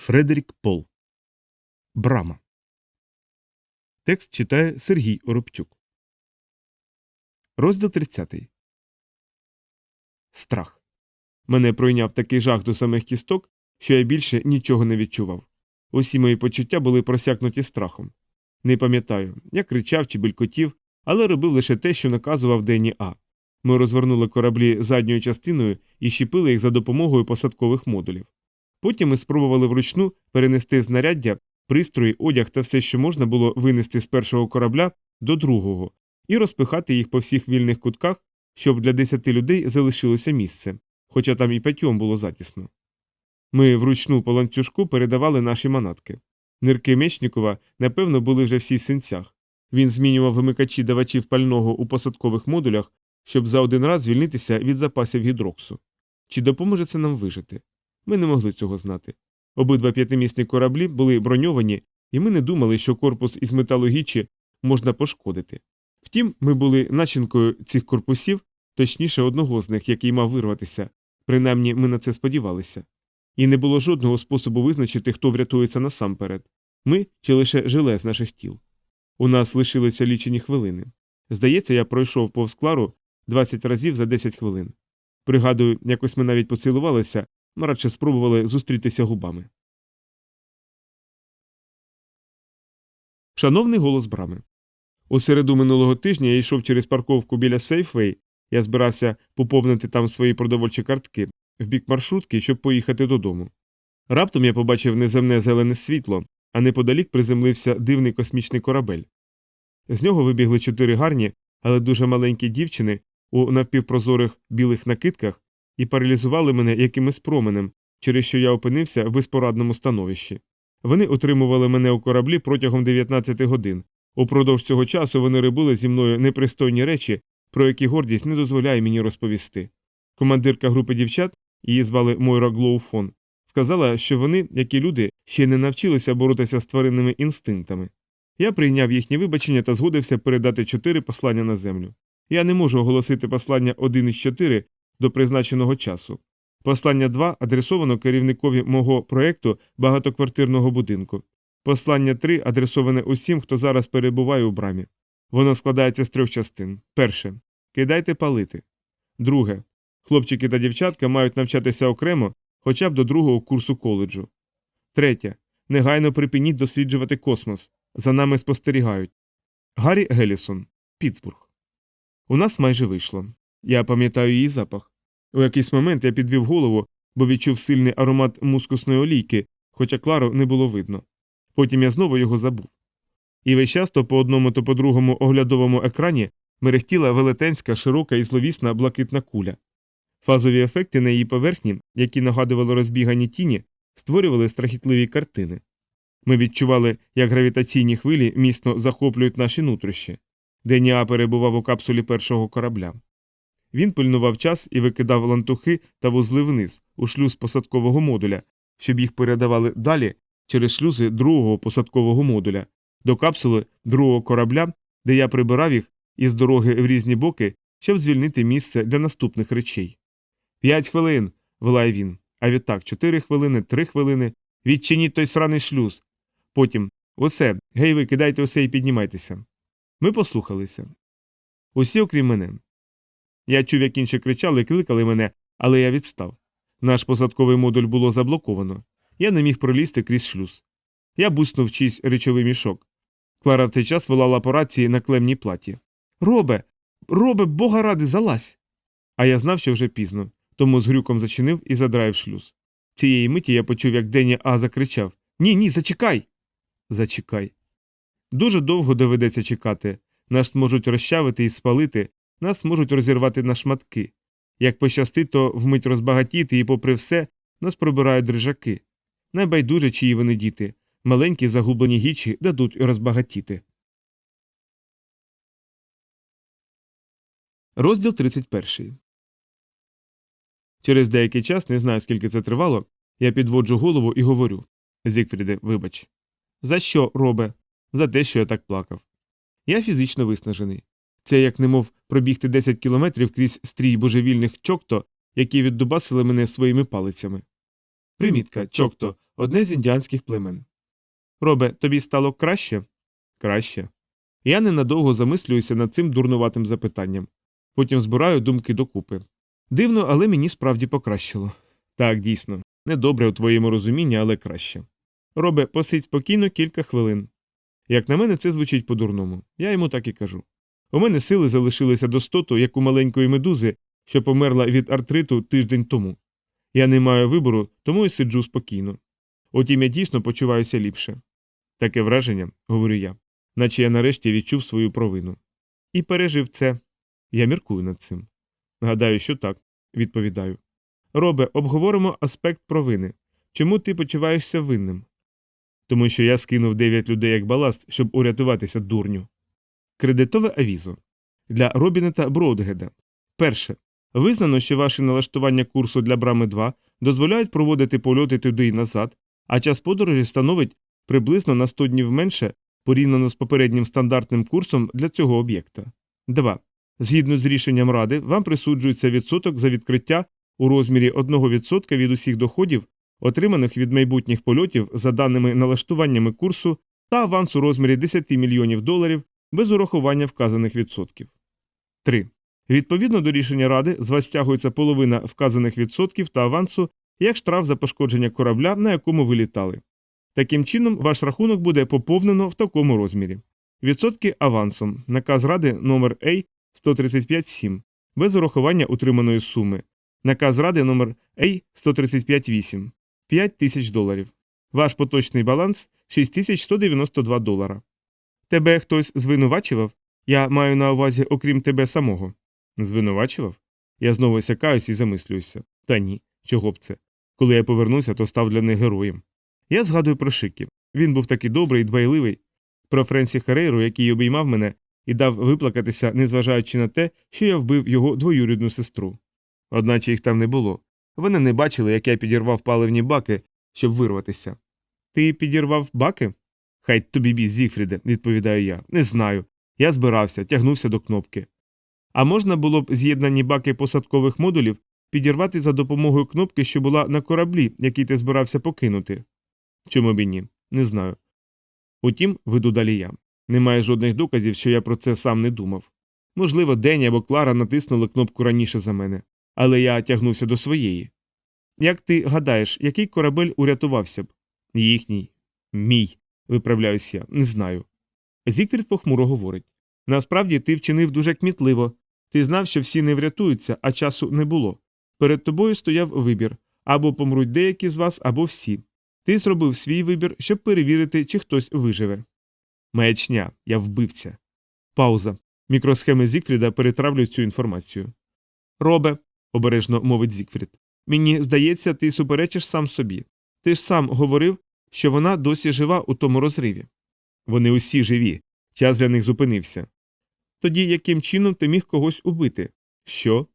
Фредерік Пол. Брама. Текст читає Сергій Оробчук. Розділ 30. Страх. Мене пройняв такий жах до самих кісток, що я більше нічого не відчував. Усі мої почуття були просякнуті страхом. Не пам'ятаю, як кричав чи белькотів, але робив лише те, що наказував Денні А. Ми розвернули кораблі задньою частиною і щепили їх за допомогою посадкових модулів. Потім ми спробували вручну перенести знаряддя, пристрої, одяг та все, що можна було винести з першого корабля до другого, і розпихати їх по всіх вільних кутках, щоб для десяти людей залишилося місце, хоча там і п'ятьом було затісно. Ми вручну по ланцюжку передавали наші манатки. Нирки Мечнікова, напевно, були вже всі в синцях. Він змінював вимикачі давачів пального у посадкових модулях, щоб за один раз звільнитися від запасів гідроксу. Чи допоможе це нам вижити? Ми не могли цього знати. Обидва п'ятимісні кораблі були броньовані, і ми не думали, що корпус із металогічі можна пошкодити. Втім, ми були начинкою цих корпусів, точніше одного з них, який мав вирватися, принаймні ми на це сподівалися. І не було жодного способу визначити, хто врятується насамперед ми чи лише жиле з наших тіл. У нас лишилися лічені хвилини. Здається, я пройшов повз клару 20 разів за 10 хвилин. Пригадую, якось ми навіть поцілувалися, ми радше спробували зустрітися губами. Шановний голос брами. У середу минулого тижня я йшов через парковку біля Сейфвей. Я збирався поповнити там свої продовольчі картки в бік маршрутки, щоб поїхати додому. Раптом я побачив неземне зелене світло, а неподалік приземлився дивний космічний корабель. З нього вибігли чотири гарні, але дуже маленькі дівчини у навпівпрозорих білих накидках і паралізували мене якимось променем, через що я опинився в безпорадному становищі. Вони утримували мене у кораблі протягом 19 годин. Упродовж цього часу вони робили зі мною непристойні речі, про які гордість не дозволяє мені розповісти. Командирка групи дівчат, її звали Мойра Глоуфон, сказала, що вони, як і люди, ще не навчилися боротися з тваринними інстинктами. Я прийняв їхнє вибачення та згодився передати чотири послання на землю. Я не можу оголосити послання 1 із 4 до призначеного часу. Послання 2 адресовано керівникові мого проєкту багатоквартирного будинку. Послання 3 адресоване усім, хто зараз перебуває у брамі. Воно складається з трьох частин. Перше. Кидайте палити. Друге. Хлопчики та дівчатка мають навчатися окремо хоча б до другого курсу коледжу. Третє. Негайно припиніть досліджувати космос. За нами спостерігають. Гаррі Гелісон. Пітсбург. У нас майже вийшло. Я пам'ятаю її запах. У якийсь момент я підвів голову, бо відчув сильний аромат мускусної олійки, хоча Клару не було видно. Потім я знову його забув. І весь час то по одному, то по другому оглядовому екрані мерехтіла велетенська, широка і зловісна блакитна куля. Фазові ефекти на її поверхні, які нагадували розбігані тіні, створювали страхітливі картини. Ми відчували, як гравітаційні хвилі міцно захоплюють наші нутрощі. Деніа перебував у капсулі першого корабля. Він пильнував час і викидав лантухи та вузли вниз у шлюз посадкового модуля, щоб їх передавали далі через шлюзи другого посадкового модуля, до капсули другого корабля, де я прибирав їх із дороги в різні боки, щоб звільнити місце для наступних речей. П'ять хвилин. волає він. А відтак чотири хвилини, три хвилини. Відчиніть той сраний шлюз. Потім усе, гей, ви кидайте усе і піднімайтеся. Ми послухалися. Усі, окрім мене. Я чув, як інші кричали кликали мене, але я відстав. Наш посадковий модуль було заблоковано. Я не міг пролізти крізь шлюз. Я буснув чийсь речовий мішок. Клара в цей час волала по рації на клемній платі. Робе, робе, бога ради, залазь. А я знав, що вже пізно, тому з грюком зачинив і задраїв шлюз. Цієї миті я почув, як Дені А закричав Ні, ні, зачекай. Зачекай. Дуже довго доведеться чекати. Нас можуть розчавити і спалити, нас можуть розірвати на шматки. Як пощастить, то вмить розбагатіти, і, попри все, нас пробирають дрижаки. Найбайдуже, чиї вони діти. Маленькі загублені гічі дадуть розбагатіти. Розділ 31. Через деякий час, не знаю, скільки це тривало, я підводжу голову і говорю Зікфріде, вибач. За що, робе? За те, що я так плакав. Я фізично виснажений. Це як немов пробігти 10 кілометрів крізь стрій божевільних чокто, які віддубасили мене своїми палицями. Примітка чокто одне з індіанських племен. Робе, тобі стало краще? Краще. Я ненадовго замислююся над цим дурнуватим запитанням. Потім збираю думки докупи. Дивно, але мені справді покращило. Так, дійсно, недобре у твоєму розумінні, але краще. Робе, посидь спокійно кілька хвилин. Як на мене, це звучить по-дурному. Я йому так і кажу. У мене сили залишилися до стоту, як у маленької медузи, що померла від артриту тиждень тому. Я не маю вибору, тому і сиджу спокійно. Утім, я дійсно почуваюся ліпше. Таке враження, говорю я, наче я нарешті відчув свою провину. І пережив це. Я міркую над цим. Гадаю, що так, відповідаю. Робе, обговоримо аспект провини. Чому ти почуваєшся винним? Тому що я скинув дев'ять людей як баласт, щоб урятуватися дурню. Кредитове авізо для Робінета Броудгеда. Перше. Визнано, що ваші налаштування курсу для брами 2 дозволяють проводити польоти туди і назад, а час подорожі становить приблизно на 100 днів менше порівняно з попереднім стандартним курсом для цього об'єкта. 2. Згідно з рішенням Ради, вам присуджується відсоток за відкриття у розмірі 1% від усіх доходів, отриманих від майбутніх польотів за даними налаштуваннями курсу та аванс у розмірі 10 мільйонів доларів без урахування вказаних відсотків. 3. Відповідно до рішення Ради, з вас стягується половина вказаних відсотків та авансу як штраф за пошкодження корабля, на якому ви літали. Таким чином, ваш рахунок буде поповнено в такому розмірі. Відсотки авансом. Наказ Ради номер А 135.7. Без урахування утриманої суми. Наказ Ради номер А 135.8. 5 тисяч доларів. Ваш поточний баланс 6192 долара. Тебе хтось звинувачував? Я маю на увазі, окрім тебе самого. Звинувачував? Я знову сякаюсь і замислююся. Та ні, чого б це. Коли я повернуся, то став для них героєм. Я згадую про Шикі. Він був такий добрий і дбайливий. Про Френсі Херейру, який обіймав мене і дав виплакатися, незважаючи на те, що я вбив його двоюрідну сестру. Одначе їх там не було. Вони не бачили, як я підірвав паливні баки, щоб вирватися. Ти підірвав баки? Хай тобі бій, Зігфріде, відповідаю я. Не знаю. Я збирався, тягнувся до кнопки. А можна було б з'єднані баки посадкових модулів підірвати за допомогою кнопки, що була на кораблі, який ти збирався покинути? Чому б і ні? Не знаю. Утім, веду далі я. Немає жодних доказів, що я про це сам не думав. Можливо, Дені або Клара натиснули кнопку раніше за мене, але я тягнувся до своєї. Як ти гадаєш, який корабель урятувався б? Їхній. Мій, виправляюсь я, не знаю. Зікфрід похмуро говорить Насправді ти вчинив дуже кмітливо. Ти знав, що всі не врятуються, а часу не було. Перед тобою стояв вибір або помруть деякі з вас, або всі. Ти зробив свій вибір, щоб перевірити, чи хтось виживе. Маячня, я вбивця. Пауза. Мікросхеми Зікфріда перетравлюють цю інформацію. Робе, обережно мовить Зікфрід. Мені здається, ти суперечиш сам собі. Ти ж сам говорив, що вона досі жива у тому розриві. Вони усі живі. Час для них зупинився. Тоді яким чином ти міг когось убити? Що?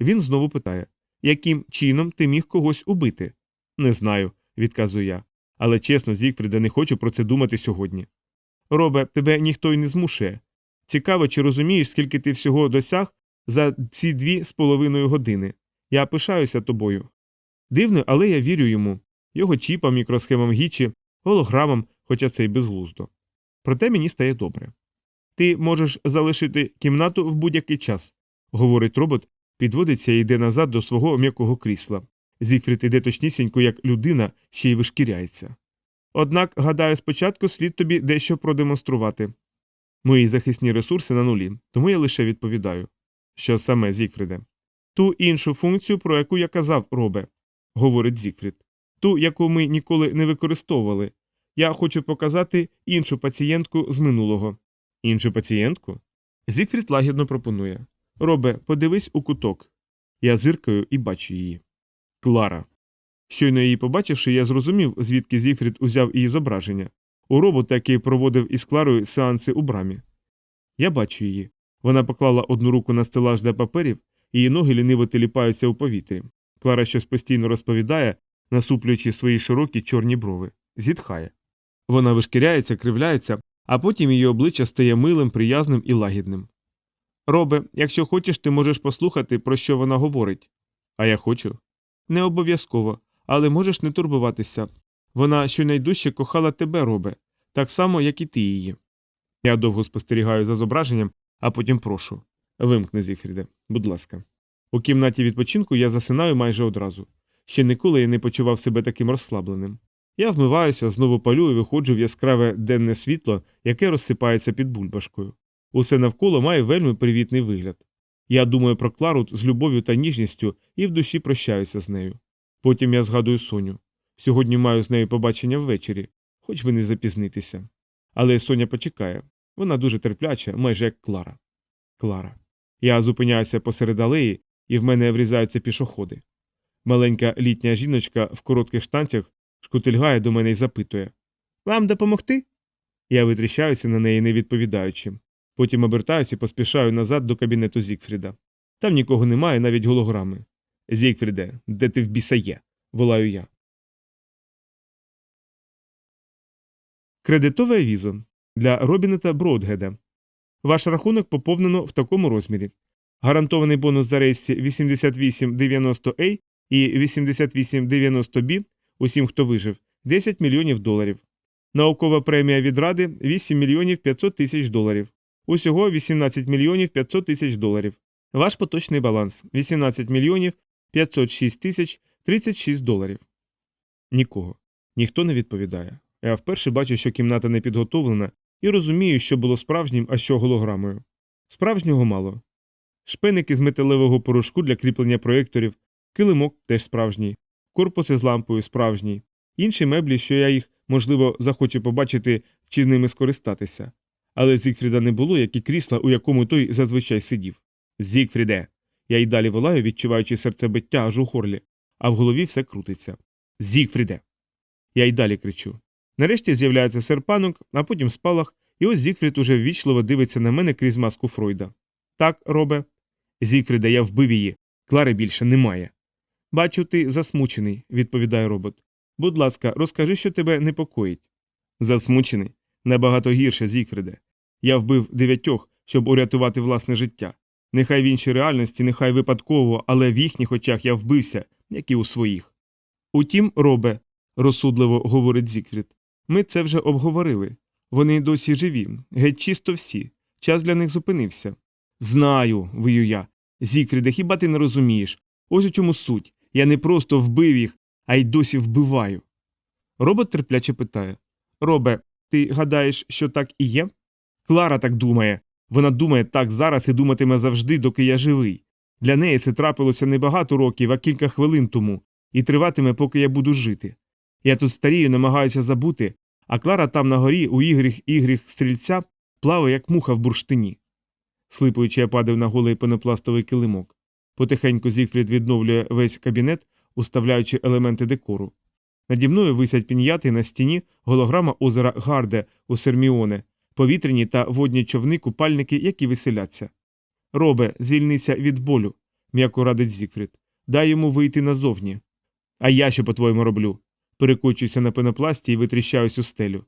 Він знову питає Яким чином ти міг когось убити? Не знаю, відказую я. Але чесно, Зігфріде, не хочу про це думати сьогодні. Робе, тебе ніхто й не змушує. Цікаво, чи розумієш, скільки ти всього досяг за ці дві з половиною години. Я пишаюся тобою. Дивно, але я вірю йому, його чіпам, мікросхемам гічі, голограмам, хоча це й безглуздо. Проте мені стає добре. Ти можеш залишити кімнату в будь-який час, говорить робот, підводиться і йде назад до свого м'якого крісла. Зігфрід іде точнісінько, як людина, ще й вишкіряється. Однак, гадаю, спочатку слід тобі дещо продемонструвати. Мої захисні ресурси на нулі, тому я лише відповідаю. Що саме, Зігфріде? Ту іншу функцію, про яку я казав, робе, говорить Зігфрід. Ту, яку ми ніколи не використовували. Я хочу показати іншу пацієнтку з минулого. Іншу пацієнтку? Зігфрід лагідно пропонує. Робе, подивись у куток. Я зиркаю і бачу її. Клара. Щойно її побачивши, я зрозумів, звідки Зігфрід узяв її зображення. У робота, який проводив із Кларою сеанси у брамі. Я бачу її. Вона поклала одну руку на стелаж для паперів, її ноги ліниво теліпаються у повітрі. Клара щось постійно розповідає, насуплюючи свої широкі чорні брови. Зітхає. Вона вишкіряється, кривляється, а потім її обличчя стає милим, приязним і лагідним. Робе, якщо хочеш, ти можеш послухати, про що вона говорить. А я хочу. Не обов'язково, але можеш не турбуватися. Вона щонайдужче кохала тебе, робе, так само, як і ти її. Я довго спостерігаю за зображенням, а потім прошу. Вимкни, Зігфріде, будь ласка. У кімнаті відпочинку я засинаю майже одразу. Ще ніколи я не почував себе таким розслабленим. Я вмиваюся, знову палю і виходжу в яскраве денне світло, яке розсипається під бульбашкою. Усе навколо має вельми привітний вигляд. Я думаю про Клару з любов'ю та ніжністю і в душі прощаюся з нею. Потім я згадую Соню. Сьогодні маю з нею побачення ввечері, хоч би не запізнитися. Але Соня почекає. Вона дуже терпляча, майже як Клара. Клара. Я зупиняюся посеред алеї, і в мене врізаються пішоходи. Маленька літня жіночка в коротких штанцях шкутильгає до мене і запитує Вам допомогти? Я витріщаюся на неї, не відповідаючи. Потім обертаюся і поспішаю назад до кабінету Зікфріда. Там нікого немає, навіть голограми. Зікфріде, де ти в біса є? волаю я. Кредитове візо для Робінета Бродгеда. Ваш рахунок поповнено в такому розмірі. Гарантований бонус за рейсі 8890A і 8890B усім, хто вижив, 10 мільйонів доларів. Наукова премія від Ради 8 мільйонів 500 тисяч доларів. Усього 18 мільйонів 500 тисяч доларів. Ваш поточний баланс 18 мільйонів 506 тисяч 36 доларів. Нікого. Ніхто не відповідає. Я вперше бачу, що кімната не підготовлена, і розумію, що було справжнім, а що голограмою. Справжнього мало. Шпеники з металевого порошку для кріплення проєкторів, килимок теж справжній, корпуси з лампою справжній, інші меблі, що я їх, можливо, захочу побачити чи ними скористатися. Але Зігфріда не було, як і крісла, у якому той зазвичай сидів. Зігфріде. Я й далі волаю, відчуваючи серцебиття аж у горлі, а в голові все крутиться. Зігфріде. Я й далі кричу. Нарешті з'являється серпанок, а потім спалах, і ось Зігфрід уже ввічливо дивиться на мене крізь маску Фройда. Так, робе. Зігфріде, я вбив її. Клари більше немає. Бачу, ти засмучений, відповідає робот. Будь ласка, розкажи, що тебе непокоїть. Засмучений? Набагато гірше, Зігфриде. Я вбив дев'ятьох, щоб урятувати власне життя. Нехай в іншій реальності, нехай випадково, але в їхніх очах я вбився, як і у своїх. Утім, робе, розсудливо говорить Зігфрід, ми це вже обговорили. Вони досі живі, геть чисто всі. Час для них зупинився. Знаю, вию я. Зігфріде, хіба ти не розумієш? Ось у чому суть. Я не просто вбив їх, а й досі вбиваю. Робот терпляче питає Робе, ти гадаєш, що так і є? Клара так думає. Вона думає так зараз і думатиме завжди, доки я живий. Для неї це трапилося не багато років, а кілька хвилин тому, і триватиме, поки я буду жити. Я тут старію, намагаюся забути, а Клара там на горі у ігріх ігріх стрільця плаває, як муха в бурштині. Слипуючи, я падаю на голий пенопластовий килимок. Потихеньку Зігфрід відновлює весь кабінет, уставляючи елементи декору. Наді мною висять пін'яти на стіні голограма озера Гарде у Серміоне, повітряні та водні човни, купальники, які веселяться. Робе, звільнися від болю, м'яко радить Зігфрід. Дай йому вийти назовні. А я що, по-твоєму, роблю? Перекочуюся на пенопласті і витріщаюсь у стелю.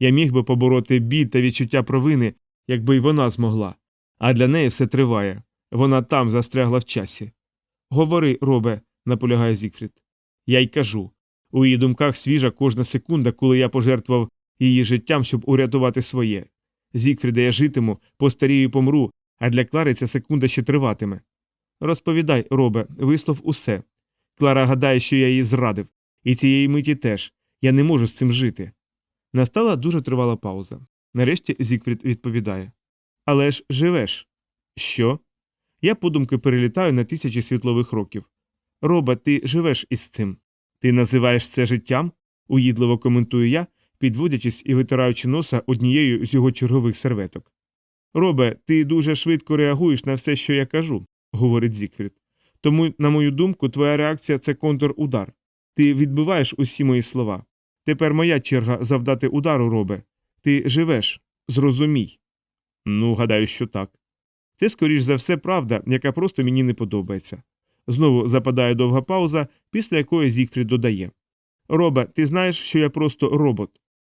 Я міг би побороти бід та відчуття провини, якби й вона змогла. А для неї все триває. Вона там застрягла в часі. Говори, робе, наполягає Зігфрід. Я й кажу. У її думках свіжа кожна секунда, коли я пожертвував її життям, щоб урятувати своє. Зігфріде, я житиму, постарію помру, а для Клари ця секунда ще триватиме. Розповідай, робе, вислов усе. Клара гадає, що я її зрадив, і цієї миті теж. Я не можу з цим жити. Настала дуже тривала пауза. Нарешті Зігфрід відповідає Але ж живеш. Що? Я подумки перелітаю на тисячі світлових років. Роба, ти живеш із цим. Ти називаєш це життям? уїдливо коментую я, підводячись і витираючи носа однією з його чергових серветок. Робе, ти дуже швидко реагуєш на все, що я кажу, говорить Зікфрід. Тому, на мою думку, твоя реакція це контрудар. Ти відбиваєш усі мої слова. Тепер моя черга завдати удару, робе. Ти живеш, зрозумій. Ну, гадаю, що так. Це, скоріш за все, правда, яка просто мені не подобається. Знову западає довга пауза, після якої Зігфрід додає Робе, ти знаєш, що я просто робот.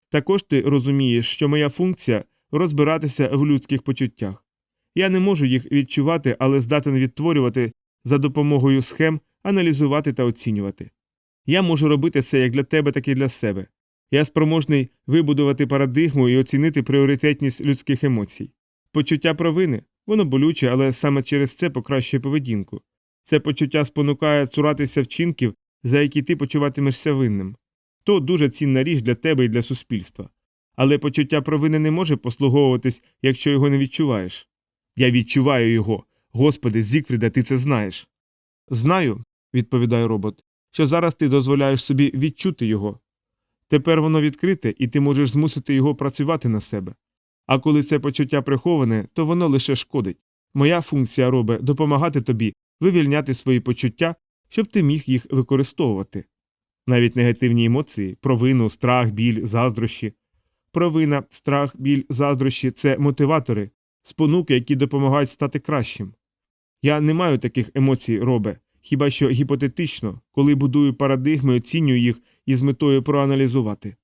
Також ти розумієш, що моя функція розбиратися в людських почуттях. Я не можу їх відчувати, але здатен відтворювати за допомогою схем, аналізувати та оцінювати. Я можу робити це як для тебе, так і для себе. Я спроможний вибудувати парадигму і оцінити пріоритетність людських емоцій. Почуття провини воно болюче, але саме через це покращує поведінку. Це почуття спонукає цуратися вчинків, за які ти почуватимешся винним. То дуже цінна річ для тебе і для суспільства. Але почуття провини не може послуговуватись, якщо його не відчуваєш. Я відчуваю його. Господи, Зікфріда, ти це знаєш. Знаю, відповідає робот, що зараз ти дозволяєш собі відчути його. Тепер воно відкрите, і ти можеш змусити його працювати на себе. А коли це почуття приховане, то воно лише шкодить. Моя функція робе допомагати тобі вивільняти свої почуття, щоб ти міг їх використовувати. Навіть негативні емоції провину, страх, біль, заздрощі. Провина, страх, біль, заздрощі це мотиватори, спонуки, які допомагають стати кращим. Я не маю таких емоцій, робе, хіба що гіпотетично, коли будую парадигми, оцінюю їх із метою проаналізувати.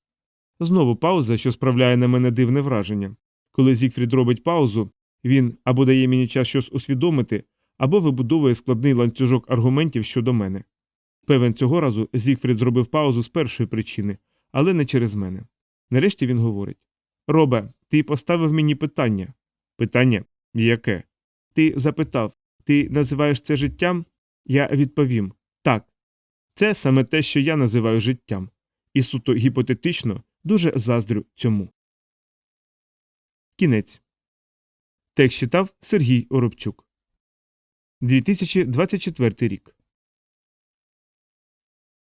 Знову пауза, що справляє на мене дивне враження. Коли Зігфрід робить паузу, він або дає мені час щось усвідомити, або вибудовує складний ланцюжок аргументів щодо мене. Певен, цього разу Зігфрід зробив паузу з першої причини, але не через мене. Нарешті він говорить Робе, ти поставив мені питання. Питання яке? Ти запитав, ти називаєш це життям? Я відповім так. Це саме те, що я називаю життям, і суто гіпотетично дуже заздрю цьому. Кінець. Текст читав Сергій Оробчук. 2024 рік.